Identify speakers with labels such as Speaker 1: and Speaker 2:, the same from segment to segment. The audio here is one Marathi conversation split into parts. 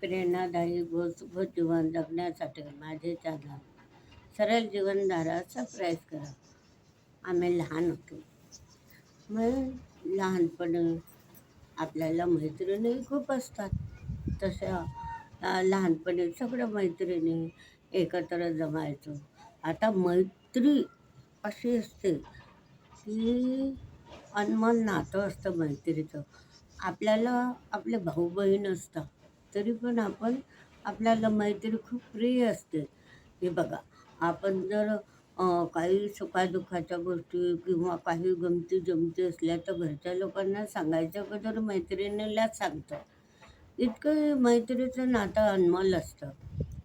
Speaker 1: प्रेरणादायी व जीवन जगण्यासाठी माझे चॅनल सरळ जीवनधारा सबस्क्राईब करा. आम्ही लहान होतो. मग लहानपणी आपल्याला मैत्रिणी खूप असतात. तशा लहानपणी सगळं मैत्रिणी एकत्र जमायचो. आता मैत्री अशी असते की अनमोल नातं असतं मैत्रीचं. आपल्याला आपले भाऊ बहीण असतात. तरी पण आपण आपल्याला मैत्री खूप प्रिय असते. हे बघा आपण जर काही सुखादुःखाच्या गोष्टी किंवा काही गमती जमती असल्या तर घरच्या लोकांना सांगायच्या अगोदर मैत्रिणीलाच सांगतो इतकं मैत्रीचं नातं अनमोल असतं.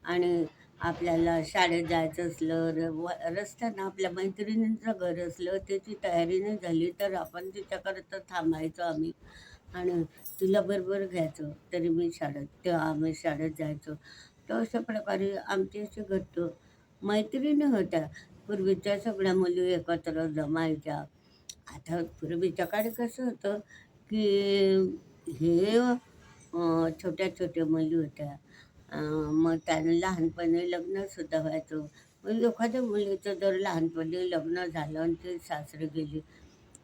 Speaker 1: आणि आपल्याला शाळेत जायचं असलं र रस्त्यानं आपल्या मैत्रिणींचं घर असलं त्याची तयारी नाही झाली तर आपण तिच्याकरता थांबायचो आम्ही. आणि तिला बरोबर घ्यायचो तरी मी शाळेत तेव्हा आम्ही शाळेत जायचो. तर अशा प्रकारे आमची असे घट्ट मैत्रिणी होत्या. पूर्वीच्या सगळ्या मुली एकत्र जमायच्या. आता पूर्वीच्या काळी कसं होतं की हे छोट्या छोट्या मुली होत्या. मग त्यांना लहानपणी लग्नसुद्धा व्हायचं. मग एखाद्या मुलीचं जर लहानपणी लग्न झालं आणि ती सासरी गेली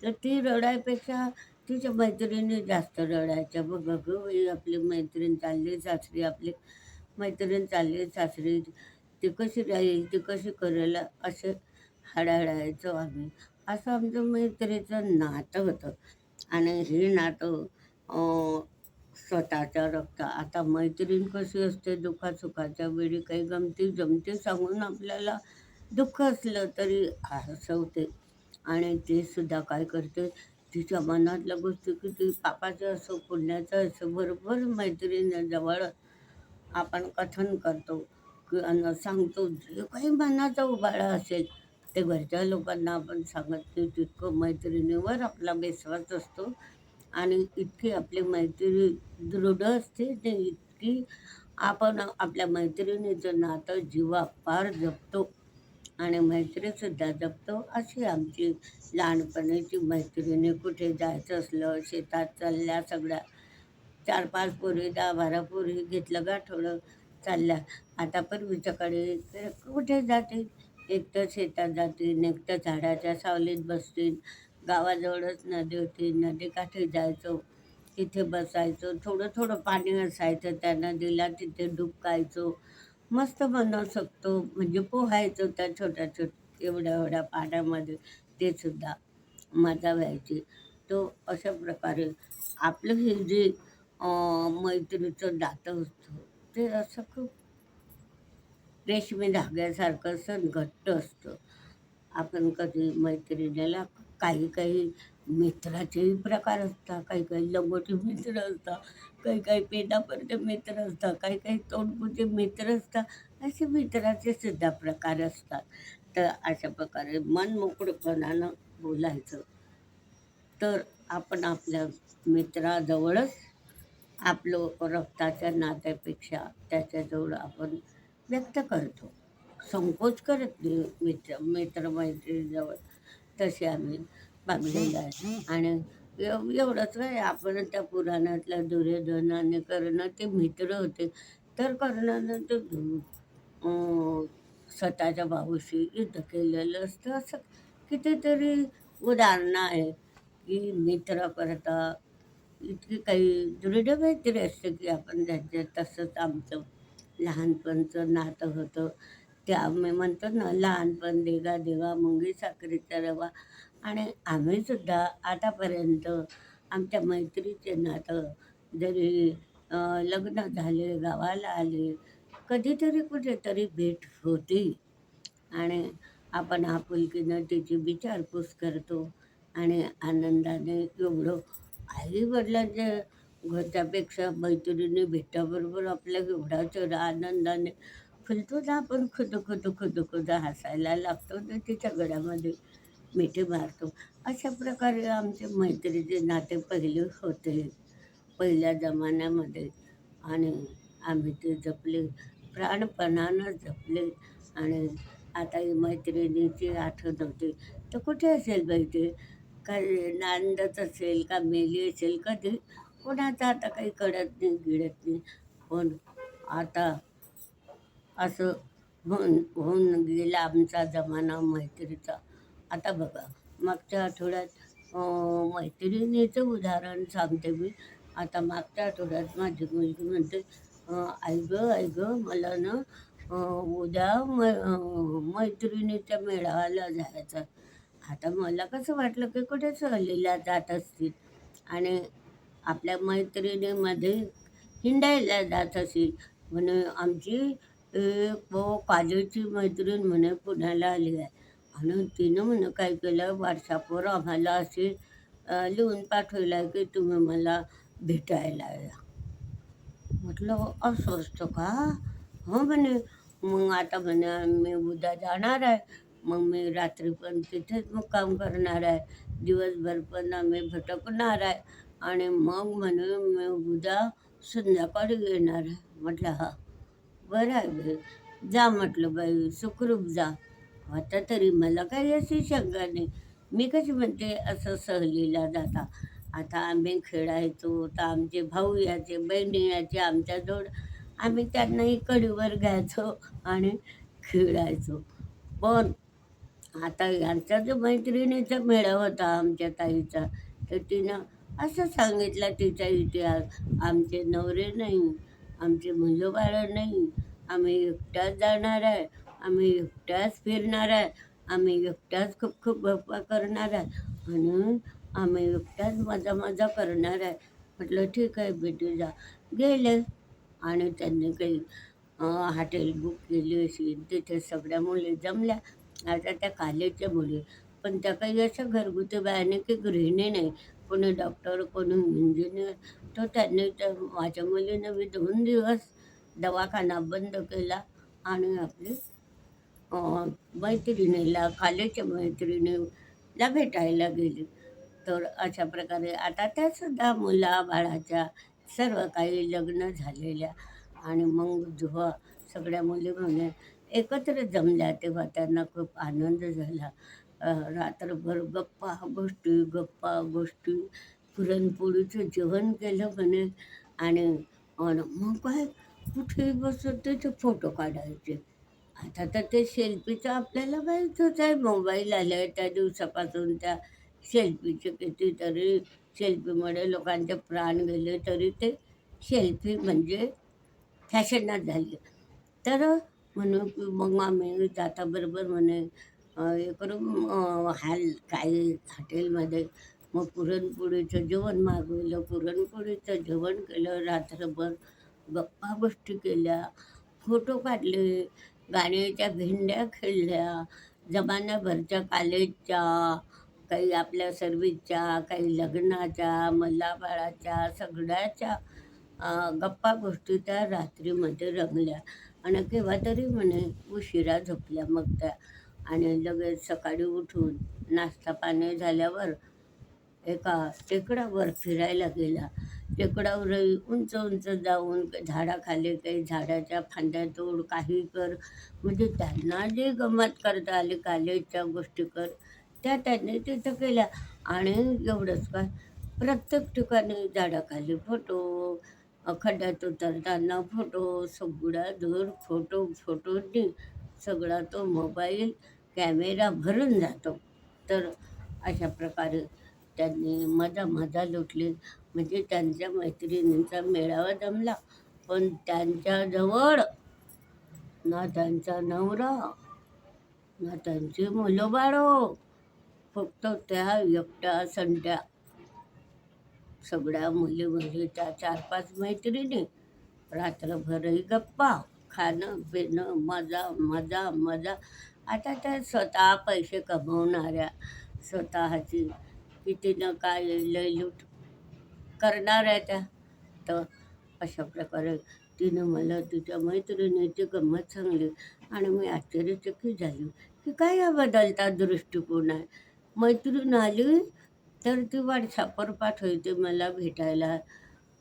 Speaker 1: तर ती रडायपेक्षा तिच्या मैत्रिणी जास्त रडायच्या बघ गं आपली मैत्रीण चालली सासरी आपली मैत्रीण चालली सासरी ती कशी राहील ती कशी करेल असे हडाहडायचो आम्ही. असं आमचं मैत्रीचं नातं होतं. आणि हे नातं स्वतःच्या रक्त आता मैत्रीण कशी असते दुखासुखाच्या वेळी काही गमती जमती सांगून आपल्याला दुःख असलं तरी हसवते. आणि ते सुद्धा काय करते तिच्या मनातल्या गोष्टी किती पापाचं असो पुण्याचं असो बरोबर मैत्रिणीजवळ आपण कथन करतो किंवा सांगतो जे काही मनाचा उबाळा असेल ते घरच्या लोकांना आपण सांगत की तितकं मैत्रिणीवर आपला विश्वास असतो आणि इतकी आपली मैत्री दृढ असते ते इतकी आपण आपल्या मैत्रिणीचं नातं जीवापार जपतो. आणि मैत्रीसुद्धा जपतो. अशी आमची लहानपणीची मैत्रिणी कुठे जायचं असलं शेतात चालल्या सगळ्या चार पाच पोरी दहा बारा पोरी घेतलं गाठोडं चालल्या. आता पूर्वीच्याकडे कुठे जाते एकटं शेतात जातील एकटं झाडाच्या सावलीत बसतील. गावाजवळच नदी होती नदीकाठी जायचो तिथे बसायचो. थोडं थोडं पाणी असायचं त्या नदीला तिथे डुबकायचो. मस्त बनवू शकतो. म्हणजे पोहायचो त्या छोट्या छोट्या एवढ्या एवढ्या पाण्यामध्ये ते सुद्धा मजा व्हायची तो अशा प्रकारे आपलं हे जे मैत्रीचं नातं असतं ते असं खूप रेशमी धाग्यासारखं असं घट्ट असतं. आपण कधी मैत्रिणीला काही काही मित्राचेही प्रकार असतात काही काही लंगोटी मित्र असतात काही काही पेटापरते मित्र असतात काही काही तोंडपुचे मित्र असतात असे मित्राचे सुद्धा प्रकार असतात. तर अशा प्रकारे मन मोकळेपणानं बोलायचं. तर आपण आपल्या मित्राजवळच आपलं रक्ताच्या नात्यापेक्षा त्याच्याजवळ आपण व्यक्त करतो. संकोच करत नाही मित्र मित्रमैत्रिणीजवळ. तसे आम्ही पागलेलं आहे आणि एव एवढंच काय आपण त्या पुराणातल्या दुर्योधनाने कर्ण ते मित्र होते. तर कर्णानं ते स्वतःच्या भाऊशी युद्ध केलेलं असतं. असं कितीतरी उदाहरणं आहे की मित्र करता इतकी काही दृढ मैत्री असते की आपण त्यांच्या तसंच आमचं लहानपणचं नातं होतं. ते आम्ही म्हणतो ना लहानपण देगा देवा मुंगी साखरेचा रवा आणि आम्हीसुद्धा आतापर्यंत आमच्या मैत्रीचे नातं जरी लग्न झाले गावाला आले कधीतरी कुठेतरी भेट होती. आणि आपण आपुलकीनं तिची विचारपूस करतो आणि आनंदाने एवढं आई वडिलांच्या घरच्यापेक्षा मैत्रिणी भेटल्याबरोबर आपल्या एवढा चेहरा आनंदाने फुलतो ना आपण खुद खुद खुद खुद हसायला लागतो ना तिच्या गळ्यामध्ये मिठी मारतो अशा प्रकारे आमचे मैत्रीचे नाते पहिले होते. पहिल्या जमान्यामध्ये. आणि आम्ही ते जपले. प्राणपणानं जपले. आणि आता ही मैत्रिणीची आठवण होते. तर कुठे असेल बाई ते? काय नांदत असेल का मेली असेल कधी? कोणाचं आता काही कळत नाही गिळत नाही. पण आता असं होऊन होऊन गेला आमचा जमाना मैत्रीचा. आता बघा मागच्या आठवड्यात मैत्रिणीचं उदाहरण सांगते मी. आता मागच्या आठवड्यात माझी मुलगी म्हणते अं, आई गं आई गं मला ना उद्या मैत्रिणीच्या मेळाव्याला जायचं आता मला कसं वाटलं की कुठे सहलीला जात असतील आणि आपल्या मैत्रिणीमध्ये हिंडायला जात असेल म्हणे आमची एक काजूची मैत्रीण म्हणे पुण्याला आली आहे. आणि तिनं म्हणे काय केलं? व्हॉट्सअपवर आम्हाला असे लिहून पाठवलं आहे की तुम्ही मला भेटायला या. म्हटलं हो, असं असतं का? हो म्हणे मग आता म्हणे मी उद्या जाणार आहे. मग मी रात्री पण तिथेच मुक्काम करणार आहे. दिवसभर पण आम्ही भटकणार आहे. आणि मग म्हणे मी उद्या संध्याकाळी येणार आहे. म्हटलं हा बरं आहे बाई. जा म्हटलं बाई सुखरूप जा. आता तरी मला काही अशी शंका नाही. मी कशी म्हणते असं सहलीला जाता. आता आम्ही खेळायचो तर आमचे भाऊ यायचे बहिणी यायचे आमच्याजवळ आम्ही त्यांनाही कडीवर घ्यायचो आणि खेळायचो. पण आता यांचा जो मैत्रिणीचा मेळा होता आमच्या ताईचा तर तिनं असं सांगितलं तिचा इतिहास आमचे नवरे नाही आमचे मुलं बाळं नाही आम्ही एकट्याच जाणार आहे आम्ही एकट्याच फिरणार आहे. आम्ही एकट्याच खूप खूप गप्पा करणार आहे. आणि आम्ही एकट्याच मजा मजा करणार आहे. म्हटलं ठीक आहे भेटू जा. गेले. आणि त्यांनी काही हॉटेल बुक केली अशी. तिथे सगळ्या मुली जमल्या. आता त्या कालेच्या मुली. पण त्या काही अशा घरगुती बायाने की गृहिणी नाही. कोणी डॉक्टर कोणी इंजिनियर तर त्यांनी त्या माझ्या मुलीनं मी दोन दिवस दवाखाना बंद केला आणि आपली मैत्रिणीला कॉलेजच्या मैत्रिणीला भेटायला गेली. तर अशा प्रकारे आता त्यासुद्धा मुला बाळाच्या सर्व काही लग्न झालेल्या आणि मग जेव्हा सगळ्या मुली म्हणे एकत्र जमल्या तेव्हा त्यांना खूप आनंद झाला. रात्रभर गप्पा गोष्टी गप्पा गोष्टी पुरणपोळीचं जेवण केलं म्हणे. आणि मग काय कुठेही बसत त्याचे फोटो काढायचे. आता तर ते सेल्फीचं आपल्याला माहीतच आहे. मोबाईल आले त्या दिवसापासून त्या सेल्फीचे कितीतरी सेल्फीमुळे लोकांचे प्राण गेले तरी ते सेल्फी म्हणजे फॅशनच झाली. तर म्हणून की मग आम्ही जाताबरोबर म्हणे हे करून हाल काही हॉटेलमध्ये मग पुरणपोळीचं जेवण मागवलं. पुरणपोळीचं जेवण केलं. रात्रभर गप्पा गोष्टी केल्या. फोटो काढले. गाण्याच्या भेंड्या खेळल्या जमान्याभरच्या कॉलेजच्या काही आपल्या सर्विसच्या काही लग्नाच्या मल्लाबाळाच्या सगळ्याच्या गप्पा गोष्टी त्या रात्रीमध्ये रंगल्या. आणि केव्हा तरी म्हणे उशिरा झोपल्या मग त्या. आणि लगेच सकाळी उठून नाश्ता पाणी झाल्यावर एका टेकडावर फिरायला गेला. टेकडावर उंच उंच जाऊन झाडाखाली काही झाडाच्या फांद्या तोड काही कर. म्हणजे त्यांना जे गमत करता आले कॉलेजच्या गोष्टी कर त्या त्यांनी तिथं केल्या. आणि एवढंच काय? प्रत्येक ठिकाणी झाडाखाली फोटो खड्ड्यात उतरताना फोटो सगळा दूर फोटो फोटोनी सगळा तो मोबाईल कॅमेरा भरून जातो. तर अशा प्रकारे त्यांनी मजा मजा लुटली. म्हणजे त्यांच्या मैत्रिणींचा मेळावा जमला. पण त्यांच्याजवळ ना त्यांचा नवरा ना त्यांची मुलं बाळो फक्त त्या एकट्या संट्या. सगळ्या मुली मुली त्या चार पाच मैत्रिणी. रात्रभरही गप्पा खाणं पिणं मजा मजा मजा. आता त्या स्वतः पैसे कमवणाऱ्या स्वतःची. किती न काय करणार आहे त्या. तर अशा प्रकारे तिनं मला तिच्या मैत्रिणीची गंमत सांगली आणि मी आश्चर्यचकित झाली की काय या बदलता दृष्टिकोन आहे. मैत्रीण आली तर ती व्हॉट्सअपवर पाठवते मला भेटायला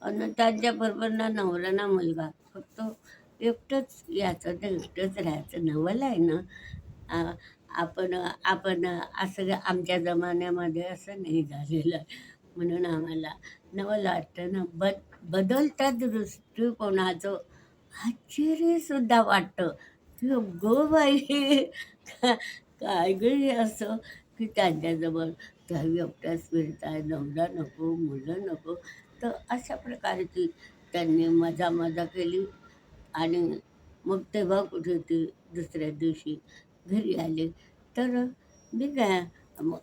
Speaker 1: आणि त्यांच्याबरोबर ना नवरा ना मुलगा. फक्त एकटंच याचं तर एकटंच राहायचं. नवल आहे ना. आपण आपण असं आमच्या जमान्यामध्ये असं नाही झालेलं. आहे. म्हणून आम्हाला नवल वाटतं ना बद बदलता दृष्टिकोनाचं आश्चर्यसुद्धा वाटतं. की अगं बाई का काय गं असं? की त्यांच्याजवळ त्या एकट्याच फिरताय नवरा नको मुलं नको. तर अशा प्रकारची त्यांनी मजा मजा केली. आणि मग तेव्हा कुठे ती दुसऱ्या दिवशी घरी आले. तर मी काय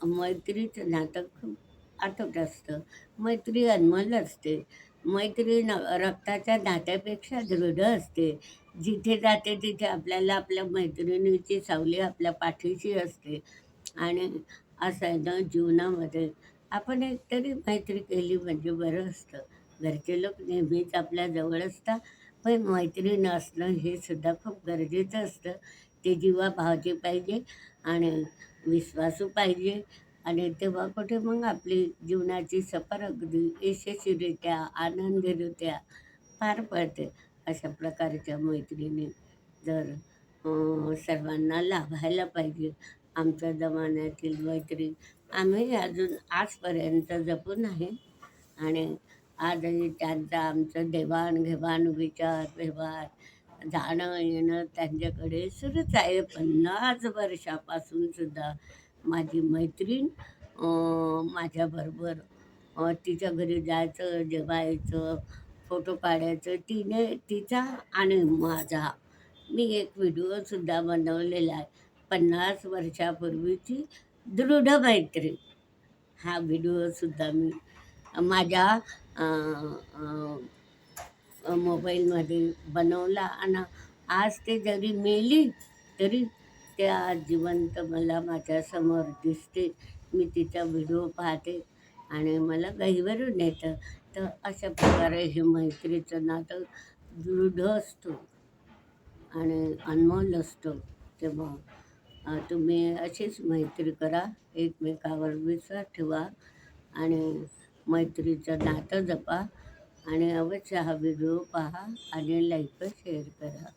Speaker 1: मैत्रीचं नाटक खूप आठवत असतं. मैत्री अनमोल असते. मैत्री न रक्ताच्या नात्यापेक्षा दृढ असते. जिथे जाते तिथे आपल्याला आपल्या मैत्रिणीची सावली आपल्या पाठीशी असते. आणि असं आहे ना जीवनामध्ये आपण एकतरी मैत्री केली म्हणजे बरं असतं. घरचे लोक नेहमीच आपल्या जवळ असतात. पण मैत्रीण असणं हे सुद्धा खूप गरजेचं असतं. ते जीवा भावचे पाहिजे आणि विश्वासू पाहिजे. आणि तेव्हा कुठे मग आपली जीवनाची सफर अगदी यशस्वीरित्या आनंदीरित्या पार पडते अशा प्रकारच्या मैत्रिणी. जर सर्वांना लाभायला पाहिजे. आमच्या जमान्यातील मैत्री आम्ही अजून आजपर्यंत जपून आहे. आणि आजही त्यांचा आमचं देवाणघेवाण विचार व्यवहार जाणं येणं त्यांच्याकडे सुरूच आहे. पन्नास वर्षापासून सुद्धा माझी मैत्रीण माझ्याबरोबर तिच्या घरी जायचं जेवायचं फोटो काढायचं. तिने तिचा आणि माझा. मी एक व्हिडिओसुद्धा बनवलेला आहे. पन्नास वर्षापूर्वीची दृढ मैत्री हा व्हिडिओसुद्धा मी माझ्या मोबाईलमध्ये बनवला. आणि आज ते जरी मेली तरी ते आज जिवंत मला माझ्यासमोर दिसते. मी तिचा व्हिडिओ पाहते आणि मला गहिवरून येतं. तर अशा प्रकारे हे मैत्रीचं नातं दृढ असतो आणि अनमोल असतो. तेव्हा तुम्ही अशीच मैत्री करा. एकमेकावर विश्वास ठेवा आणि मैत्रीचं नातं जपा आणि अवश्य हा व्हिडिओ पहा आणि लाईक शेअर करा.